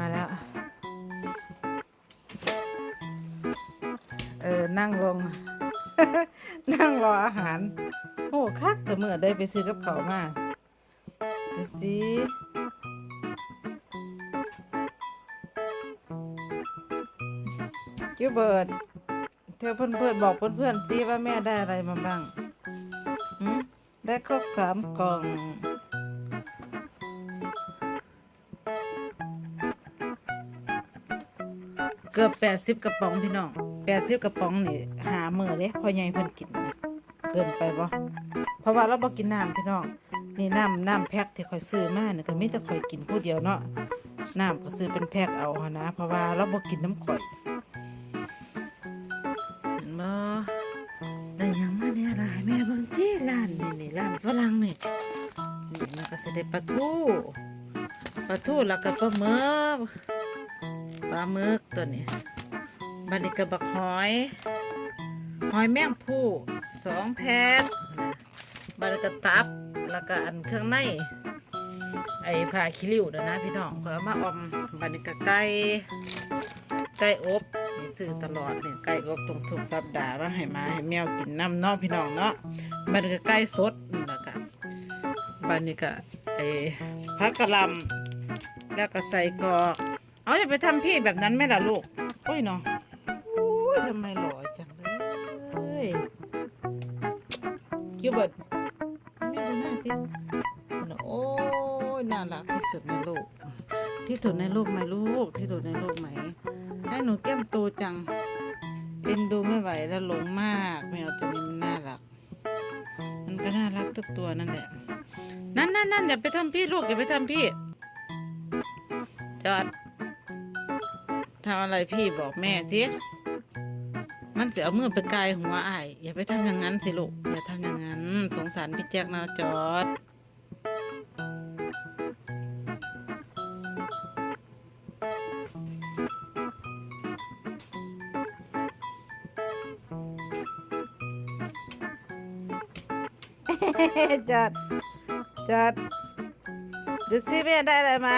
มาแล้ว เออ นั่งลง นั่งรออาหาร โอ้คักแต่เมื่อได้ไปซื้อกับเขาวมาดูสิคิวเบิร์ดเธอเพื่อนๆบอกเพื่อนๆสิว่าแม่ได้อะไรมาบ้างหืมได้ครบสามกล่อง เกือบแปดสิบกระป๋องพี่น้องแปดสิบกระป๋องนี่หามือเด้พอใหญ่เพิ่นกินนะเกินไปบ่เพราะว่าเราบ่กินน้ำพี่น้อง นี่น้ำน้ำแพ็คที่ข่อยซื้อมาเนี่ยก็มีแต่ข่อยกินผู้เดียวเนาะน้ำก็ซื้อเป็นแพ็คเอาหนะ เพราะว่าเราบ่กินน้ำข่อยเห็นบ่ได้ยังมาเนี่ยล่ะให้แม่บิ่งที่ร้านนี่นี่ร้านฝรั่งนี่นี่มันก็สิได้ปลาทูปลาทูแล้วก็ปลาหมึก ปลาหมึกตัวนี้บันนี้กระบักหอย หอยแมงผู้สองแผ่นบันกระตับแล้วก็อันเครื่องในไอ้ผ้าคิริวนะนะพี่น้องขอยเอามาอมบันนี้กระไก่ไก่อบนี่ซื้อตลอดเนี่ยไก่อบตรงทุกสัปดาห์ว่าให้มาให้แมวกินน้ำเนาะพี่น้องเนาะบันนี้ก็ไก่สดนี่แล้วก็บันนี้ก็ไอ้ผักกะหล่ำแล้วก็ใส่กรอก เอาอย่าไปทำพี่แบบนั้นไหม่ล่ะลูกโอ้ยเนาะอุ้ยทำไมหล่อจังเลยคิวเบิร์ดแม่ดูหน้าสิโอ้ยน่ารักที่สุดในโลก ที่สุดในโลกไหมลูก ที่สุดในโลกไหมไอ้หนูแก้มโตจัง เป็นดูไม่ไหวแล้วหลงมากแมวตัวนี้มันน่ารัก มันก็น่ารักทุกตัวนั่นแหละ นั่นนั่นนั่นอย่าไปทำพี่ลูกอย่าไปทำพี่จอด ทำอะไรพี่บอกแม่สิมันเสียเอามือไปไกายหัวอ้ายอย่าไปทำอย่างนั้นสิลูกอย่าทำอย่างนั้น สงสารพี่แจ็คนะจอดจอดจอดดูสิแม่ได้อะไรมา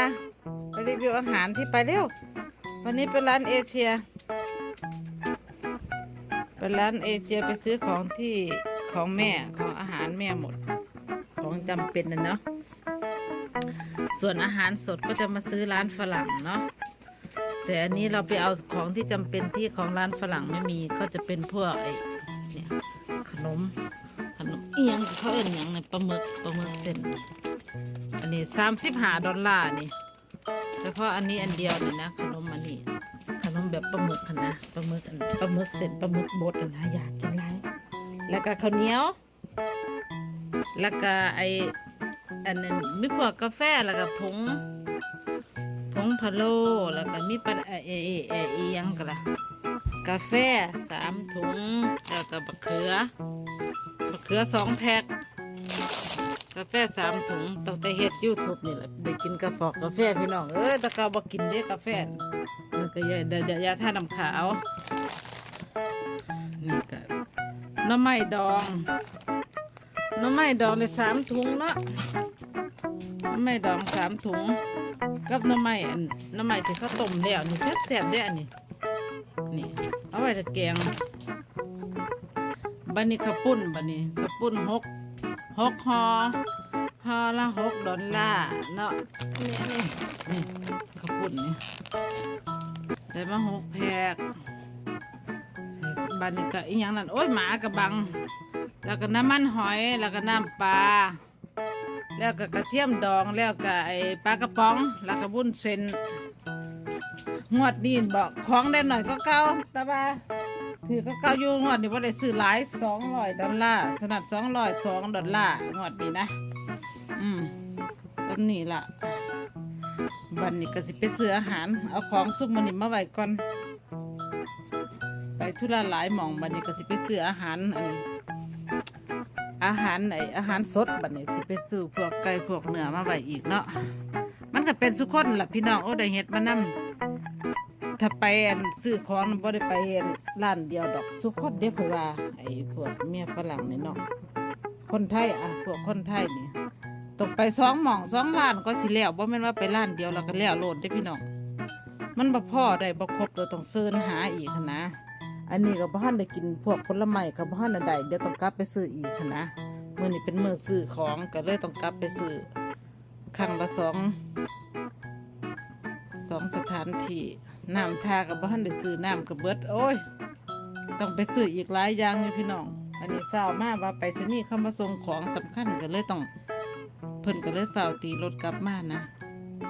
ไปรีวิวอาหารที่ไปเร็ว วันนี้เป็นร้านเอเชียเป็นร้านเอเชียไปซื้อของที่ของแม่ของอาหารแม่หมด ของจำเป็นนะเนาะ ส่วนอาหารสดก็จะมาซื้อร้านฝรั่งเนาะ แต่อันนี้เราไปเอาของที่จำเป็นที่ของร้านฝรั่งไม่มีก็จะเป็นพวกไอ้เนี่ยขนมขนมเอียงเขาเอิ้นยังเนี่ยปลาหมึกปลาหมึกเส้นอันนี้สามสิบห้าดอลลาร์นี่เฉพาะอันนี้อันเดียวนี่นะขนม อันนี้ขนมแบปลาหมึกค่ะนะปลาหมึกอันปลาหมึกเส้นปลาหมึกบดนะอยากกินไรแล้วก็ข้าวเหนียว แล้วก็ไออันนั้นมีพวกกาแฟแล้วก็ผงผงพะโล้แล้วก็มีปลาเอเอเอเอเอียงกันละกาแฟสามถุงแล้วก็บักเขือบักเขือสองแพ็ค กาแฟสามถุงตั้งแต่เฮ็ดยูทูบนี่แหละได้กินกาแฟกาแฟพี่น้องเอ้ยตะกาบ่กินเด้กาแฟมันก็ยาเดี๋ยวยาท่าน้ำขาวนี่ก็น้ำไม้ดองน้ำไม้ดองเลยสามถุงเนาะน้ำไม้ดองสามถุง กับน้ำไม้อันน้ำไม้ที่เขาต้มแล้วนี่แซ่บๆเด้อันนี้นี่เอาไว้จะแกงบันนี้ข้าวปุ้นบันนี้ข้าวปุ้นหก หกหอหอละหกดอลลาร์เนาะนี่นี่นี่ข้าวปุ้นนี่ได้มาหกแพกบันนี้ก็อีหยังนั่นโอ้ยหมากระบัง แล้วก็น้ำมันหอยแล้วก็น้ำปลาแล้วก็กระเทียมดองแล้วก็ไอปลากระป๋อง แล้วก็บุ้นเส้นงวดนี้บอกของได้หน่อยก็เก่าแต่ว่า ถือก็เก้าอยู่งวดนี้ว่าได้ซื้อหลายสองร้อยดอลลาร์สนัดสองร้อยสองดอลลาร์งวดนี้นะ อืมก็นี่ล่ะ บันนี้ก็สิไปซื้ออาหาร เอาของซุปมันนี่มาไว้ก่อน ไปทุระหลายหม่องบันนี้ก็สิไปซื้ออาหารอันอาหารไออาหารสดบันนี้สิไปซื้อพวกไก่พวกเนื้อมาไว้อีกเนาะมันก็เป็นสุกคนล่ะพี่น้องโอ้ได้เฮ็ดมานำ ถ้าไปอันซื้อของบ่ได้ไปอันร้านเดียวดอกสุกคนเดียวคือว่า ไอ้พวกเมียฝรั่งนี่เนาะคนไทยอะพวกคนไทยนี่ต้องไปสองหม่องสองร้านก็สิแล้วบ่แม่นว่าไปร้านเดียวแล้วก็แล้วโลดได้พี่น้องมันบ่พอได้บ่ครบเราต้องเซินหาอีกนะ อันนี้ก็บ่ทันได้กินพวกผลไม้ก็บ่ทันได้เดี๋ยวต้องกลับไปซื้ออีกนนะมื้อนี้เป็นมื้อซื้อของก็เลยต้องกลับไปซื้อครั้งละสองสองสถานที่ น้ำทากับบ้านได้ซื้อน้ำกับเบิดโอ้ย ต้องไปซื้ออีกหลายอย่างอยู่พี่น้อง อันนี้เช้ามาว่าไปสนี่เข้ามาส่งของสำคัญก็เลยต้อง เพิ่นก็เลยเฝ้าวตีรถกลับมานะ